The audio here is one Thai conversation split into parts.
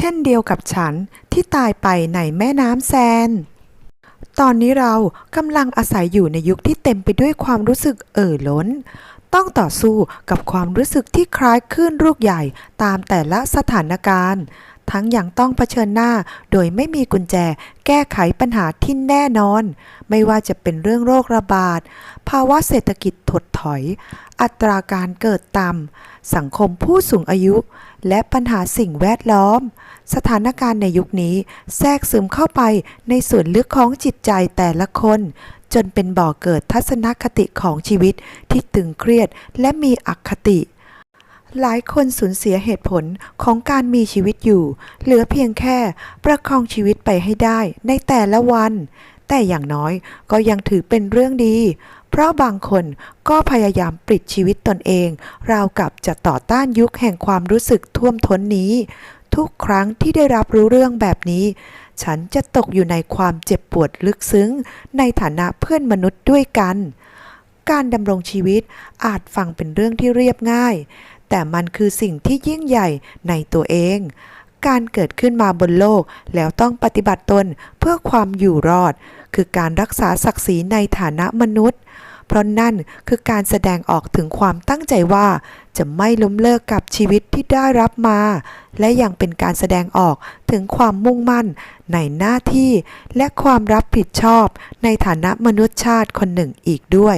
ช่นเดียวกับฉันที่ตายไปในแม่น้ำแซน ตอนนี้เรากำลังอาศัยอยู่ในยุคที่เต็มไปด้วยความรู้สึกเอ่อล้น ต้องต่อสู้กับความรู้สึกที่คล้ายคลื่นลูกใหญ่ตามแต่ละสถานการณ์ ทั้งยังต้องเผชิญหน้าโดยไม่มีกุญแจแก้ไขปัญหาที่แน่นอน ไม่ว่าจะเป็นเรื่องโรคระบาด ภาวะเศรษฐกิจถดถอย อัตราการเกิดต่ำสังคมผู้สูงอายุ และปัญหาสิ่งแวดล้อม สถานการณ์ในยุคนี้แทรกซึมเข้าไปในส่วนลึกของจิตใจแต่ละคน จนเป็นบ่อเกิดทัศนคติของชีวิตที่ตึงเครียดและมีอคติ หลายคนสูญเสียเหตุผลของการมีชีวิตอยู่ เหลือเพียงแค่ประคองชีวิตไปให้ได้ในแต่ละวัน แต่อย่างน้อยก็ยังถือเป็นเรื่องดี เพราะบางคนก็พยายามปลิดชีวิตตนเอง ราวกับจะต่อต้านยุคแห่งความรู้สึกท่วมท้นนี้ ทุกครั้งที่ได้รับรู้เรื่องแบบนี้ ฉันจะตกอยู่ในความเจ็บปวดลึกซึ้ง ในฐานะเพื่อนมนุษย์ด้วยกัน การดำรงชีวิตอาจฟังเป็นเรื่องที่เรียบง่าย แต่มันคือสิ่งที่ยิ่งใหญ่ในตัวเอง การเกิดขึ้นมาบนโลกแล้วต้องปฏิบัติตนเพื่อความอยู่รอด คือการรักษาศักดิ์ศรีในฐานะมนุษย์ เพราะนั่นคือการแสดงออกถึงความตั้งใจว่า จะไม่ล้มเลิกกับชีวิตที่ได้รับมา และยังเป็นการแสดงออกถึงความมุ่งมั่นในหน้าที่และความรับผิดชอบในฐานะมนุษยชาติคนหนึ่งอีกด้วย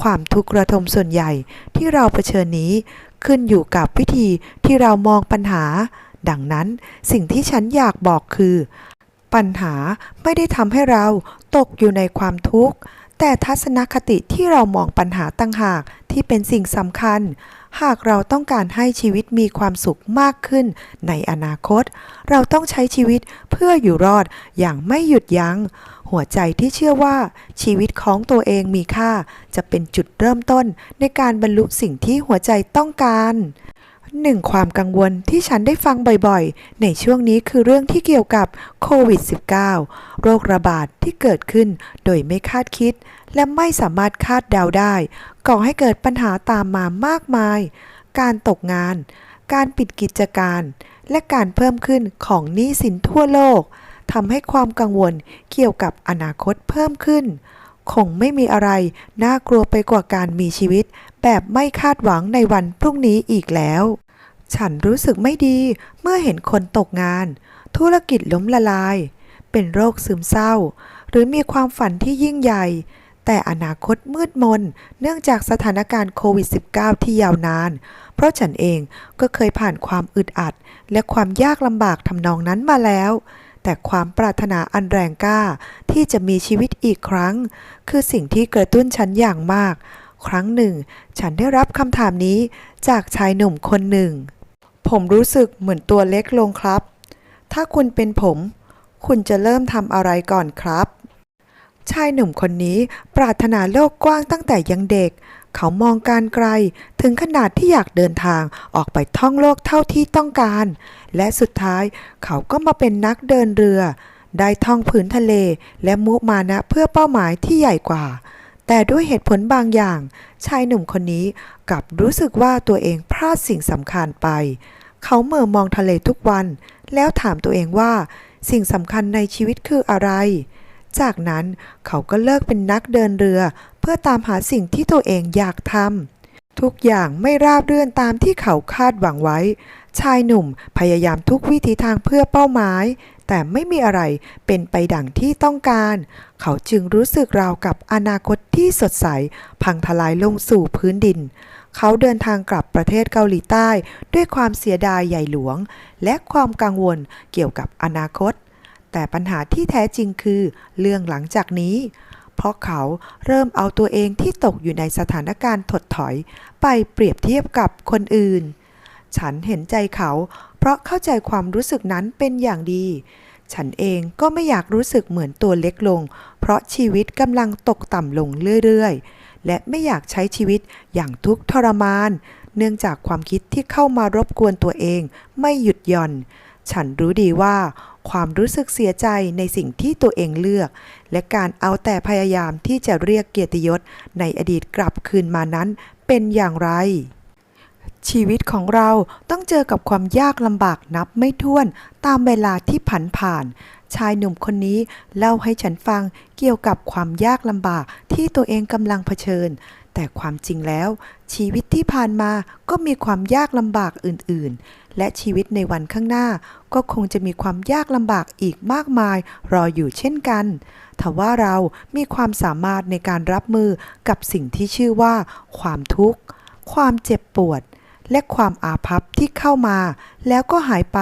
ความทุกข์ระทมส่วนใหญ่ที่เราเผชิญนี้ขึ้นอยู่กับวิธีที่เรามองปัญหา ดังนั้นสิ่งที่ฉันอยากบอกคือ ปัญหาไม่ได้ทำให้เราตกอยู่ในความทุกข์ แต่ทัศนคติที่เรามองปัญหาตั้งหากที่เป็นสิ่งสำคัญ หากเราต้องการให้ชีวิตมีความสุขมากขึ้นในอนาคต เราต้องใช้ชีวิตเพื่ออยู่รอดอย่างไม่หยุดยัง้ง หัวใจที่เชื่อว่าชีวิตของตัวเองมีค่า จะเป็นจุดเริ่มต้นในการบรรลุสิ่งที่หัวใจต้องการ หนึ่งความกังวลที่ฉันได้ฟังบ่อยๆ ในช่วงนี้คือเรื่องที่เกี่ยวกับโควิด -19 โรคระบาดที่เกิดขึ้นโดยไม่คาดคิด และไม่สามารถคาดเดาได้ ก่อให้เกิดปัญหาตามมามากมาย การตกงาน การปิดกิจการ และการเพิ่มขึ้นของหนี้สินทั่วโลกทำให้ความกังวลเกี่ยวกับอนาคตเพิ่มขึ้น คงไม่มีอะไร น่ากลัวไปกว่าการมีชีวิต แบบไม่คาดหวังในวันพรุ่งนี้อีกแล้ว ฉันรู้สึกไม่ดีเมื่อเห็นคนตกงาน ธุรกิจล้มละลาย เป็นโรคซึมเศร้า หรือมีความฝันที่ยิ่งใหญ่แต่อนาคตมืดมน เนื่องจากสถานการณ์โควิด -19 ที่ยาวนาน เพราะฉันเองก็เคยผ่านความอึดอัด และความยากลำบากทำนองนั้นมาแล้ว แต่ความปรารถนาอันแรงกล้าที่จะมีชีวิตอีกครั้ง คือสิ่งที่กระตุ้นฉันอย่างมาก ครั้งหนึ่ง ฉันได้รับคำถามนี้จากชายหนุ่มคนหนึ่ง ผมรู้สึกเหมือนตัวเล็กลงครับ ถ้าคุณเป็นผม คุณจะเริ่มทำอะไรก่อนครับ ชายหนุ่มคนนี้ปรารถนาโลกกว้างตั้งแต่ยังเด็ก เขามองการไกล ถึงขนาดที่อยากเดินทางออกไปท่องโลกเท่าที่ต้องการ และสุดท้ายเขาก็มาเป็นนักเดินเรือ ได้ท่องพื้นทะเลและมุมานะเพื่อเป้าหมายที่ใหญ่กว่า แต่ด้วยเหตุผลบางอย่าง ชายหนุ่มคนนี้กลับรู้สึกว่าตัวเองพลาดสิ่งสำคัญไป เขาเหม่อมองทะเลทุกวัน แล้วถามตัวเองว่า สิ่งสำคัญในชีวิตคืออะไร จากนั้นเขาก็เลิกเป็นนักเดินเรือ เพื่อตามหาสิ่งที่ตัวเองอยากทำทุกอย่างไม่ราบเรื่อนตามที่เขาคาดหวังไว้ ชายหนุ่มพยายามทุกวิธีทางเพื่อเป้าหมาย แต่ไม่มีอะไรเป็นไปดังที่ต้องการ เขาจึงรู้สึกราวกับอนาคตที่สดใส พังทลายลงสู่พื้นดินเขาเดินทางกลับประเทศเกาหลีใต้ ด้วยความเสียดายใหญ่หลวง และความกังวลเกี่ยวกับอนาคต แต่ปัญหาที่แท้จริงคือเรื่องหลังจากนี้ เพราะเขาเริ่มเอาตัวเองที่ตกอยู่ในสถานการณ์ถดถอย ไปเปรียบเทียบกับคนอื่น ฉันเห็นใจเขา เพราะเข้าใจความรู้สึกนั้นเป็นอย่างดี ฉันเองก็ไม่อยากรู้สึกเหมือนตัวเล็กลง เพราะชีวิตกำลังตกต่ำลงเรื่อยๆ และไม่อยากใช้ชีวิตอย่างทุกข์ทรมาน เนื่องจากความคิดที่เข้ามารบกวนตัวเองไม่หยุดหย่อน ฉันรู้ดีว่า ความรู้สึกเสียใจในสิ่งที่ตัวเองเลือก และการเอาแต่พยายามที่จะเรียกเกียรติยศในอดีตกลับคืนมานั้นเป็นอย่างไร ชีวิตของเราต้องเจอกับความยากลำบากนับไม่ถ้วนตามเวลาที่ผันผ่าน ชายหนุ่มคนนี้เล่าให้ฉันฟังเกี่ยวกับความยากลำบากที่ตัวเองกำลังเผชิญ แต่ความจริงแล้ว ชีวิตที่ผ่านมาก็มีความยากลำบากอื่น ๆ และชีวิตในวันข้างหน้า ก็คงจะมีความยากลำบากอีกมากมายรออยู่เช่นกันทว่าเรามีความสามารถในการรับมือกับสิ่งที่ชื่อว่า ความทุกข์ ความเจ็บปวดและความอาภัพที่เข้ามา แล้วก็หายไป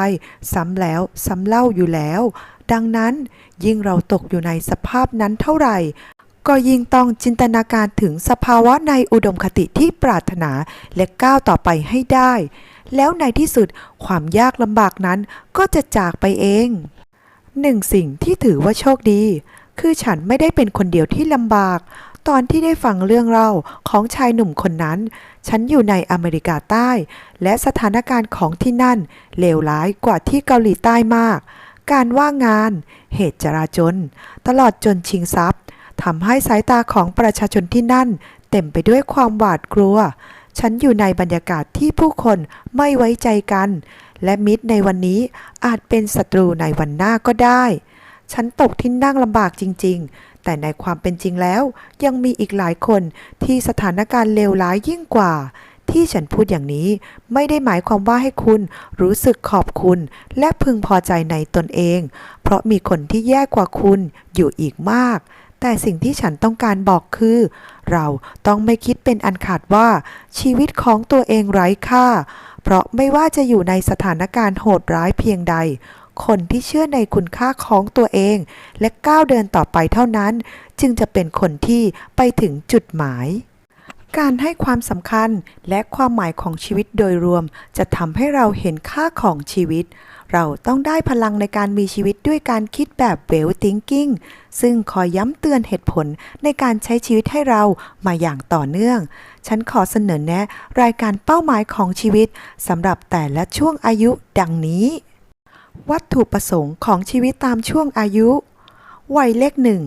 ซ้ำแล้วซ้ำเล่าอยู่แล้ว ดังนั้น ยิ่งเราตกอยู่ในสภาพนั้นเท่าไหร่ ก็ยิ่งต้องจินตนาการถึงสภาวะในอุดมคติที่ปรารถนาและก้าวต่อไปให้ได้ แล้วในที่สุดความยากลำบากนั้นก็จะจากไปเองหนึ่งสิ่งที่ถือว่าโชคดี คือฉันไม่ได้เป็นคนเดียวที่ลำบาก ตอนที่ได้ฟังเรื่องเล่าของชายหนุ่มคนนั้น ฉันอยู่ในอเมริกาใต้ และสถานการณ์ของที่นั่นเลวร้ายกว่าที่เกาหลีใต้มาก การว่างงาน เหตุจราจน ตลอดจนชิงทรัพย์ทำให้สายตาของประชาชนที่นั่น เต็มไปด้วยความหวาดกลัว ฉันอยู่ในบรรยากาศที่ผู้คนไม่ไว้ใจกัน และมิตรในวันนี้อาจเป็นศัตรูในวันหน้าก็ได้ ฉันตกที่นั่งลำบากจริง ๆ แต่ในความเป็นจริงแล้ว ยังมีอีกหลายคนที่สถานการณ์เลวร้ายยิ่งกว่า ที่ฉันพูดอย่างนี้ไม่ได้หมายความว่าให้คุณรู้สึกขอบคุณ และพึงพอใจในตนเอง เพราะมีคนที่แย่กว่าคุณอยู่อีกมาก แต่สิ่งที่ฉันต้องการบอกคือ เราต้องไม่คิดเป็นอันขาดว่าชีวิตของตัวเองไร้ค่า เพราะไม่ว่าจะอยู่ในสถานการณ์โหดร้ายเพียงใด คนที่เชื่อในคุณค่าของตัวเอง และก้าวเดินต่อไปเท่านั้น จึงจะเป็นคนที่ไปถึงจุดหมาย การให้ความสำคัญและความหมายของชีวิตโดยรวม จะทำให้เราเห็นค่าของชีวิต เราต้องได้พลังในการมีชีวิตด้วยการคิดแบบ well thinking ซึ่งคอยย้ำเตือนเหตุผลในการใช้ชีวิตให้เรามาอย่างต่อเนื่อง ฉันขอเสนอแนะ รายการเป้าหมายของชีวิตสำหรับแต่ละช่วงอายุดังนี้ วัตถุประสงค์ของชีวิตตามช่วงอายุ วัยเลขหนึ่ง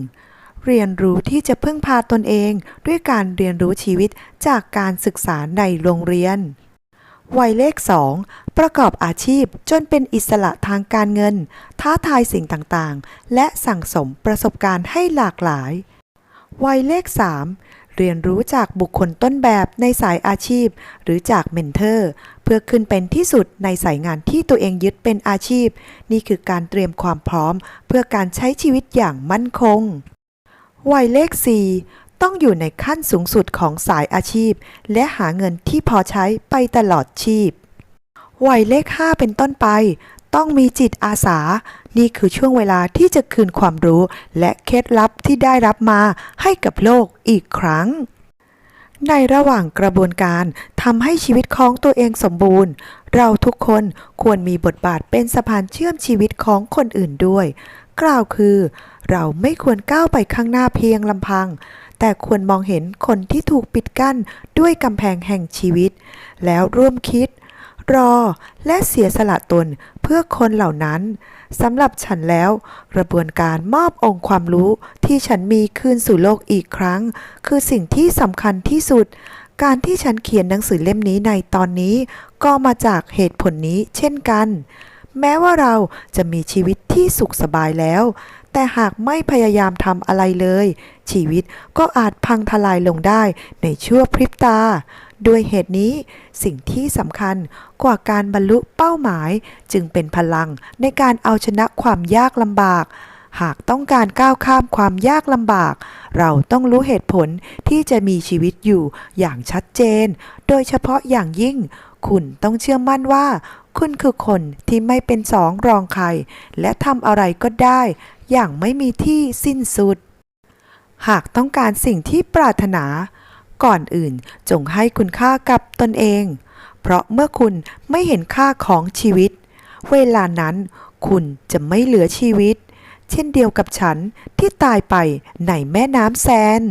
เรียนรู้ที่จะพึ่งพาตนเองด้วยการเรียนรู้ชีวิตจากการศึกษาในโรงเรียน วัยเลขสองประกอบอาชีพจนเป็นอิสระทางการเงิน ท้าทายสิ่งต่างๆ และสั่งสมประสบการณ์ให้หลากหลาย วัยเลข 3 เรียนรู้จากบุคคลต้นแบบในสายอาชีพ หรือจากเมนเทอร์ เพื่อขึ้นเป็นที่สุดในสายงานที่ตัวเองยึดเป็นอาชีพ นี่คือการเตรียมความพร้อม เพื่อการใช้ชีวิตอย่างมั่นคง วัยเลข 4 ต้องอยู่ในขั้นสูงสุดของสายอาชีพ และหาเงินที่พอใช้ไปตลอดชีพ วัยเลข 5 เป็นต้นไป ต้องมีจิตอาสา นี่คือช่วงเวลาที่จะคืนความรู้ และเคล็ดลับที่ได้รับมาให้กับโลกอีกครั้งในระหว่างกระบวนการทำให้ชีวิตของตัวเองสมบูรณ์ เราทุกคนควรมีบทบาทเป็นสะพานเชื่อมชีวิตของคนอื่นด้วย กล่าวคือ เราไม่ควรก้าวไปข้างหน้าเพียงลำพัง แต่ควรมองเห็นคนที่ถูกปิดกั้นด้วยกำแพงแห่งชีวิต แล้วร่วมคิด รอและเสียสละตนเพื่อคนเหล่านั้นสำหรับฉันแล้ว กระบวนการมอบองค์ความรู้ที่ฉันมีคืนสู่โลกอีกครั้ง คือสิ่งที่สำคัญที่สุด การที่ฉันเขียนหนังสือเล่มนี้ในตอนนี้ ก็มาจากเหตุผลนี้เช่นกัน แม้ว่าเราจะมีชีวิตที่สุขสบายแล้ว แต่หากไม่พยายามทำอะไรเลย ชีวิตก็อาจพังทลายลงได้ในชั่วพริบตา ด้วยเหตุนี้สิ่งที่สำคัญกว่าการบรรลุเป้าหมาย จึงเป็นพลังในการเอาชนะความยากลำบากหากต้องการก้าวข้ามความยากลำบาก เราต้องรู้เหตุผลที่จะมีชีวิตอยู่อย่างชัดเจน โดยเฉพาะอย่างยิ่ง คุณต้องเชื่อมั่นว่า คุณคือคนที่ไม่เป็นสองรองใคร และทำอะไรก็ได้ อย่างไม่มีที่สิ้นสุด หากต้องการสิ่งที่ปรารถนา ก่อนอื่นจงให้คุณค่ากับตนเอง เพราะเมื่อคุณไม่เห็นค่าของชีวิต เวลานั้นคุณจะไม่เหลือชีวิต เช่นเดียวกับฉันที่ตายไปในแม่น้ำแซน